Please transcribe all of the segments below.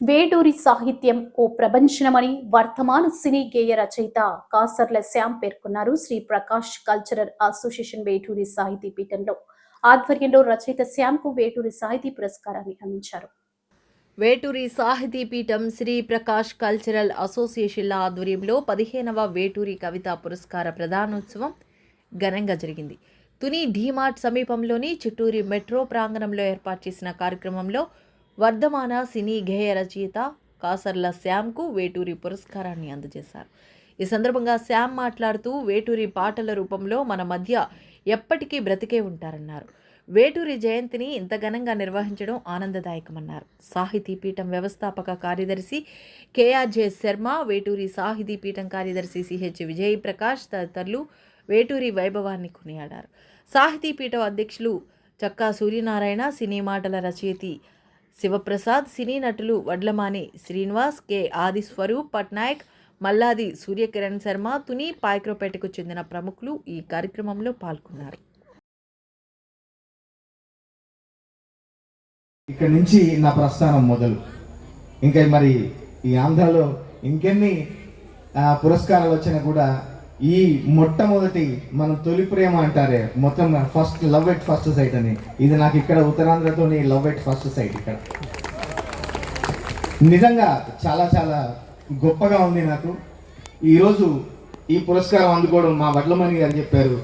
వేటూరి సాహిత్యం ఓ ప్రపంచనమని వర్తమాన సినీ గేయ రచయిత కాసర్ల శ్యామ్ పేర్కొన్నారు. శ్రీ ప్రకాష్ కల్చరల్ అసోసియేషన్ వేటూరి సాహితీ పీఠంలో ఆధ్వర్యంలో రచయిత శ్యామ్కు వేటూరి సాహితీ పురస్కారాన్ని అందించారు. వేటూరి సాహితీ పీఠం శ్రీ ప్రకాష్ కల్చరల్ అసోసియేషన్ల ఆధ్వర్యంలో పదిహేనవ వేటూరి కవితా పురస్కార ప్రధానోత్సవం ఘనంగా జరిగింది. తుని డీమార్ట్ సమీపంలోని చిట్టూరి మెట్రో ప్రాంగణంలో ఏర్పాటు చేసిన కార్యక్రమంలో వర్ధమాన సినీ గేయ రచయిత కాసర్ల శ్యామ్కు వేటూరి పురస్కారాన్ని అందజేశారు. ఈ సందర్భంగా శ్యామ్ మాట్లాడుతూ వేటూరి పాటల రూపంలో మన మధ్య ఎప్పటికీ బ్రతికే ఉంటారన్నారు. వేటూరి జయంతిని ఇంత ఘనంగా నిర్వహించడం ఆనందదాయకమన్నారు. సాహితీ పీఠం వ్యవస్థాపక కార్యదర్శి కేఆర్జే శర్మ వేటూరి సాహితీ పీఠం కార్యదర్శి సిహెచ్ విజయ్ ప్రకాష్ తదితరులు వేటూరి వైభవాన్ని కొనియాడారు. సాహితీ పీఠం అధ్యక్షులు చక్కా సూర్యనారాయణ సినీ మాటల రచయితి శివప్రసాద్ సినీ నటులు వడ్లమాని శ్రీనివాస్ కె. ఆది స్వరూప్ పట్నాయక్ మల్లాది సూర్యకిరణ్ శర్మ తుని పాయక్రోపేటకు చెందిన ప్రముఖులు ఈ కార్యక్రమంలో పాల్గొన్నారు. ఇక్కడ నుంచి నా ప్రస్థానం మొదలు. ఇంకా మరి ఈ ఆంధ్రాలో ఇంకెన్ని పురస్కారాలు వచ్చినా కూడా ఈ మొట్టమొదటి మన తొలి ప్రేమ అంటారే మొత్తం first love at first sight అని. ఇది నాకు ఇక్కడ ఉత్తరాంధ్రతోని లవ్ ఎట్ ఫస్ట్ సైట్ ఇక్కడ. నిజంగా చాలా చాలా గొప్పగా ఉంది నాకు. ఈరోజు ఈ పురస్కారం అందుకోవడం మా వడ్లమణి గారు చెప్పారు.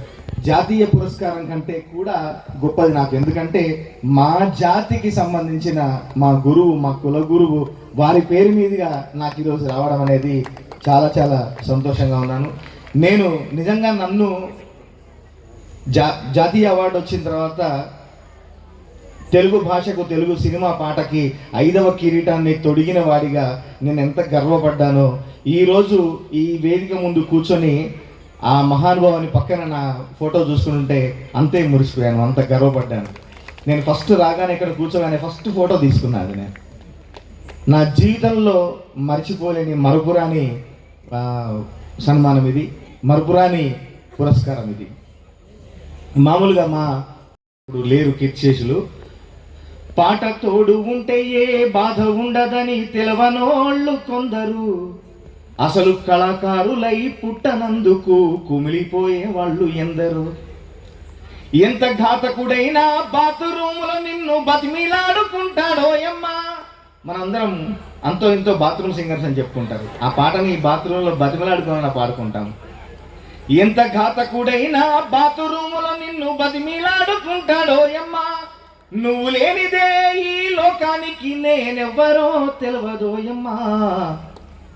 జాతీయ పురస్కారం కంటే కూడా గొప్పది నాకు. ఎందుకంటే మా జాతికి సంబంధించిన మా గురువు మా కుల గురువు వారి పేరు మీదుగా నాకు ఈరోజు రావడం అనేది చాలా చాలా సంతోషంగా ఉన్నాను. నేను నిజంగా నన్ను జా జాతీయ అవార్డు వచ్చిన తర్వాత తెలుగు భాషకు తెలుగు సినిమా పాటకి ఐదవ కిరీటాన్ని తొడిగిన వాడిగా నేను ఎంత గర్వపడ్డానో ఈరోజు ఈ వేదిక ముందు కూర్చొని ఆ మహానుభావుని పక్కన నా ఫోటో చూసుకుంటే అంతే మురిసిపోయాను అంత గర్వపడ్డాను. నేను ఫస్ట్ రాగానే ఇక్కడ కూర్చోగానే ఫస్ట్ ఫోటో తీసుకున్నాను నేను. నా జీవితంలో మర్చిపోలేని మరపురాని సన్మానం ఇది మరపురాని పురస్కారం ఇది మామూలుగా మా ఇప్పుడు లేరు కీర్తిశేషులు పాట తోడు ఉంటే ఏ బాధ ఉండదని తెలవనోళ్ళు కొందరు. అసలు కళాకారులై పుట్టనందుకు కుమిలిపోయే వాళ్ళు ఎందరు. ఎంత ఘాతకుడైనా బాత్రూములో నిన్ను బతిమిలాడుకుంటాడో ఎమ్మా మనందరం అంతో ఇంతో బాత్రూమ్ సింగర్స్ అని చెప్పుకుంటారు. ఆ పాటని బాత్రూంలో బతిమిలాడుకుని పాడుకుంటాం. ఎంత ఘాతకుడైనా బాతురూములో నిన్ను బతిమిలాడుకుంటాడో అమ్మా నువ్వు లేనిదే ఈ లోకానికి నేనెవ్వరో తెలియదోయమ్మా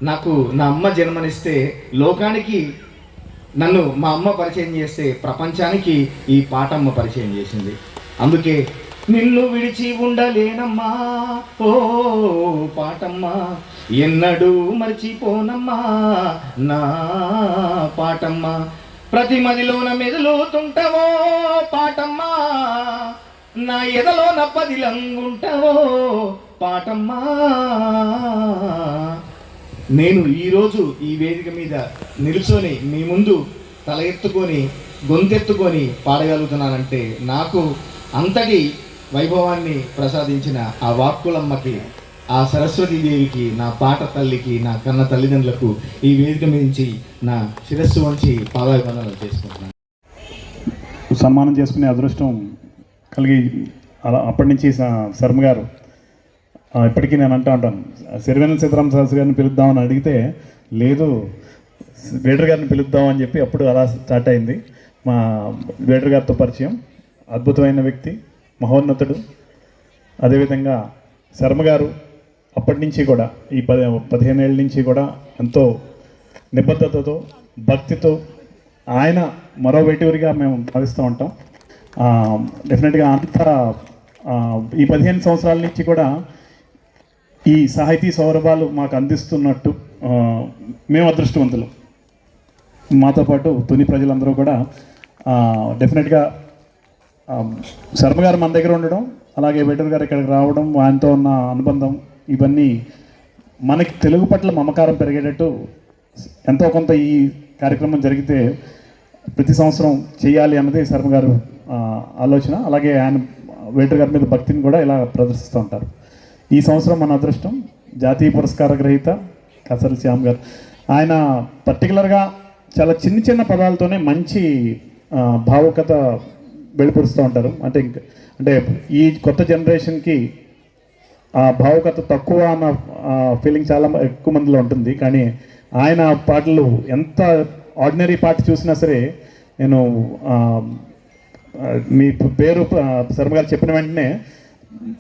నాకు నా అమ్మ జన్మనిస్తే లోకానికి నన్ను మా అమ్మ పరిచయం చేస్తే ప్రపంచానికి ఈ పాటమ్మ పరిచయం చేసింది. అందుకే నిన్ను విడిచి ఉండలేనమ్మా. ఓ పాటమ్మా ఎన్నడూ మర్చిపోనమ్మా. నా పాటమ్మా ప్రతి మదిలోన మెదులుతుంటావో పాటమ్మా. నా ఎదలోన పదిలంగుంటావో పాటమ్మా. నేను ఈరోజు ఈ వేదిక మీద నిలుచొని మీ ముందు తల ఎత్తుకొని గొంతెత్తుకొని పాడగలుగుతున్నానంటే నాకు అంతటి వైభవాన్ని ప్రసాదించిన ఆ వాక్కులమ్మకి ఆ సరస్వతీదేవికి నా పాట తల్లికి నా కన్న తల్లిదండ్రులకు ఈ వేదిక మీద నుంచి నా శిరస్సు వంచి పాదాభివందనాలు చేసుకుంటున్నాను. సన్మానం చేసుకునే అదృష్టం కలిగి అలా అప్పటి నుంచి స- శర్మ గారు ఇప్పటికీ నేను అంటూ ఉంటాను. సిరివేన సీతారామ శాస్త్రి గారిని పిలుద్దామని అడిగితే లేదు వేటర్ గారిని పిలుద్దామని చెప్పి అప్పుడు అలా స్టార్ట్ అయింది. మా వేటర్ గారితో పరిచయం అద్భుతమైన వ్యక్తి. మహోన్నతుడు. అదేవిధంగా శర్మ గారు అప్పటి నుంచి కూడా ఈ పది పదిహేను ఏళ్ళ నుంచి కూడా ఎంతో నిబద్ధతతో భక్తితో ఆయన మరో వెటూరిగా మేము భావిస్తూ ఉంటాం. డెఫినెట్గా అంత ఈ పదిహేను సంవత్సరాల నుంచి కూడా ఈ సాహితీ సౌరభాలు మాకు అందిస్తున్నట్టు మేము అదృష్టవంతులు. మాతో పాటు తుని ప్రజలందరూ కూడా డెఫినెట్గా శర్మ గారు మన దగ్గర ఉండడం అలాగే వెటర్ గారు ఇక్కడికి రావడం ఆయనతో ఉన్న అనుబంధం ఇవన్నీ మనకి తెలుగు పట్ల మమకారం పెరిగేటట్టు ఎంతో కొంత ఈ కార్యక్రమం జరిగితే ప్రతి సంవత్సరం చేయాలి అన్నది శర్మ గారు ఆలోచన. అలాగే ఆయన వేటర్ గారి మీద భక్తిని కూడా ఇలా ప్రదర్శిస్తూ ఉంటారు. ఈ సంవత్సరం మన అదృష్టం జాతీయ పురస్కార గ్రహీత కసరి శ్యామ్ గారు. ఆయన పర్టికులర్గా చాలా చిన్న చిన్న పదాలతోనే మంచి భావుకత వెలుపరుస్తూ ఉంటారు. అంటే ఇంక- అంటే ఈ కొత్త జనరేషన్కి ఆ భావుకత తక్కువ అన్న ఫీలింగ్ చాలా ఎక్కువ మందిలో ఉంటుంది. కానీ ఆయన పాటలు ఎంత ఆర్డినరీ పాట చూసినా సరే నేను మీ పేరు శర్మ గారు చెప్పిన వెంటనే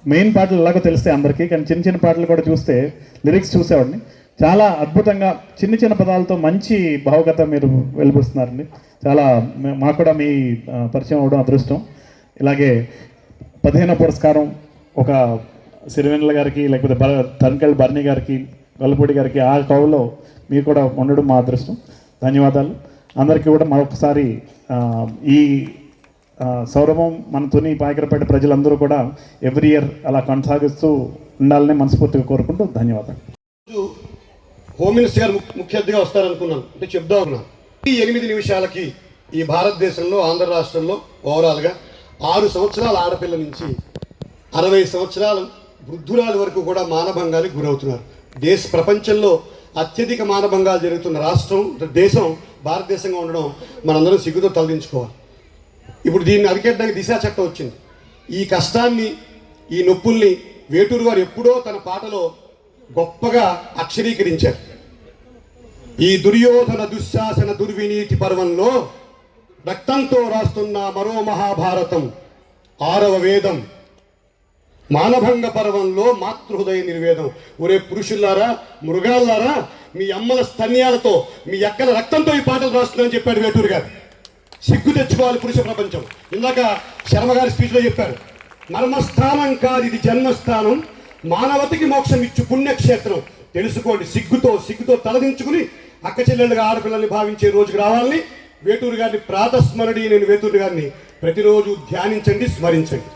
మెయిన్ పాటలు ఎలాగో తెలిస్తే అందరికీ. కానీ చిన్న చిన్న పాటలు కూడా చూస్తే లిరిక్స్ చూసేవాడిని. చాలా అద్భుతంగా చిన్న చిన్న పదాలతో మంచి భావగత మీరు వెలిపిస్తున్నారండి. చాలా మాకు కూడా మీ పరిచయం అవడం అదృష్టం. ఇలాగే పదిహేనో పురస్కారం ఒక సిరివెన్నెల గారికి లేకపోతే బ తనకల్ బర్ణి గారికి గొల్లపూడి గారికి ఆ కవులో మీరు కూడా ఉండడం మా అదృష్టం. ధన్యవాదాలు. అందరికీ కూడా మరొకసారి ఈ సౌరభం మన తుని పాయకరపేట ప్రజలందరూ కూడా ఎవ్రీ ఇయర్ అలా కొనసాగిస్తూ ఉండాలని మనస్ఫూర్తిగా కోరుకుంటూ ధన్యవాదాలు. హోమ్ మినిస్టర్ గారు ముఖ్య అతిథిగా వస్తారనుకున్నాను. అంటే చెప్దాం అనుకున్నాను. ఈ ఎనిమిది నిమిషాలకి ఈ భారతదేశంలో ఆంధ్ర రాష్ట్రంలో ఓవరాల్గా ఆరు సంవత్సరాల ఆడపిల్ల నుంచి అరవై సంవత్సరాల వృద్ధురాల వరకు కూడా మానభంగానికి గురవుతున్నారు. దేశ ప్రపంచంలో అత్యధిక మానభంగాలు జరుగుతున్న రాష్ట్రం దేశం భారతదేశంగా ఉండడం మనందరం సిగ్గుతో తలదించుకోవాలి. ఇప్పుడు దీన్ని అరికెట్టడానికి దిశా చట్టం వచ్చింది. ఈ కష్టాన్ని ఈ నొప్పుల్ని వేటూరు గారు ఎప్పుడో తన పాటలో గొప్పగా అక్షరీకరించారు. ఈ దుర్యోధన దుశ్శాసన దుర్వినీతి పర్వంలో రక్తంతో రాస్తున్న మరో మహాభారతం ఆరవ వేదం. మానభంగ పర్వంలో మాతృహృదయ నిర్వేదం. ఒరే పురుషులారా మృగాల్లారా మీ అమ్మల స్తన్యాలతో మీ ఎక్కల రక్తంతో ఈ పాటలు రాస్తున్నారని చెప్పాడు వేటూరు గారు. సిగ్గు తెచ్చుకోవాలి పురుష ప్రపంచం. ఇందాక శర్మ గారి స్పీచ్లో చెప్పారు మర్మస్థానం కాదు ఇది జన్మస్థానం మానవతికి మోక్షం ఇచ్చు పుణ్యక్షేత్రం. తెలుసుకోండి సిగ్గుతో సిగ్గుతో తలదించుకుని అక్క చెల్లెళ్ళుగా ఆడపిల్లల్ని భావించే రోజుకి రావాలని వేటూరు గారిని ప్రాతస్మరణి నేను వేటూరు గారిని ప్రతిరోజు ధ్యానించండి స్మరించండి.